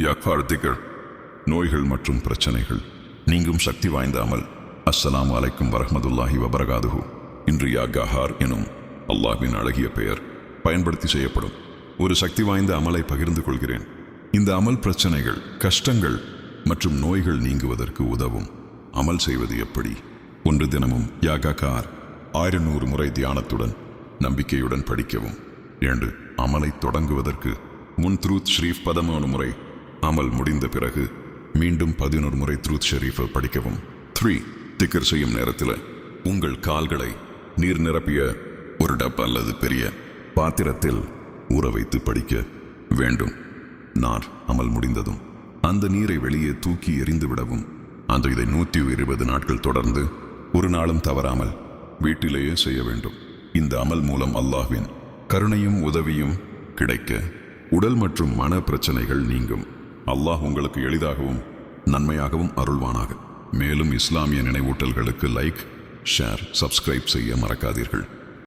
யக்ஃபார் நோய்கள் மற்றும் பிரச்சனைகள் நீங்கும் சக்தி வாய்ந்த அமல் அஸ்ஸலாம் அலைக்கும் வரஹ்மதுல்லாஹி வபரகாதுஹு. இன்று யா கஹார் எனும் அல்லாஹ்வின் அழகிய பெயர் பயன்படுத்தி செய்யப்படும். ஒரு சக்தி வாய்ந்த அமலை பகிர்ந்து கொள்கிறேன். இந்த அமல் பிரச்சனைகள் கஷ்டங்கள் மற்றும் நோய்கள் நீங்குவதற்கு உதவும். அமல் செய்வது எப்படி? ஒன்று தினமும் யா ஆயிரநூறு முறை தியானத்துடன் நம்பிக்கையுடன் படிக்கவும். இரண்டு அமலை தொடங்குவதற்கு முன் த்ரூத் ஷரீஃப் பதிமூணு முறை அமல் முடிந்த பிறகு மீண்டும் பதினோரு முறை த்ரூத் ஷெரீஃபை படிக்கவும். த்ரீ திக்கர் செய்யும் நேரத்தில் உங்கள் கால்களை நீர் நிரப்பிய ஒரு டப் அல்லது பெரிய பாத்திரத்தில் ஊற வைத்து படிக்க வேண்டும். நார் அமல் முடிந்ததும் அந்த நீரை வெளியே தூக்கி எறிந்து விடவும். அந்த இதை நூற்றி இருபது நாட்கள் தொடர்ந்து ஒரு நாளும் தவறாமல் வீட்டிலேயே செய்ய வேண்டும். இந்த அமல் மூலம் அல்லாஹ்வின் கருணையும் உதவியும் கிடைக்க உடல் மற்றும் மன பிரச்சனைகள் நீங்கும். அல்லாஹ் உங்களுக்கு எளிதாகவும் நன்மையாகவும் அருள்வானாக. மேலும் இஸ்லாமிய நினைவூட்டல்களுக்கு லைக் ஷேர் சப்ஸ்கிரைப் செய்ய மறக்காதீர்கள்.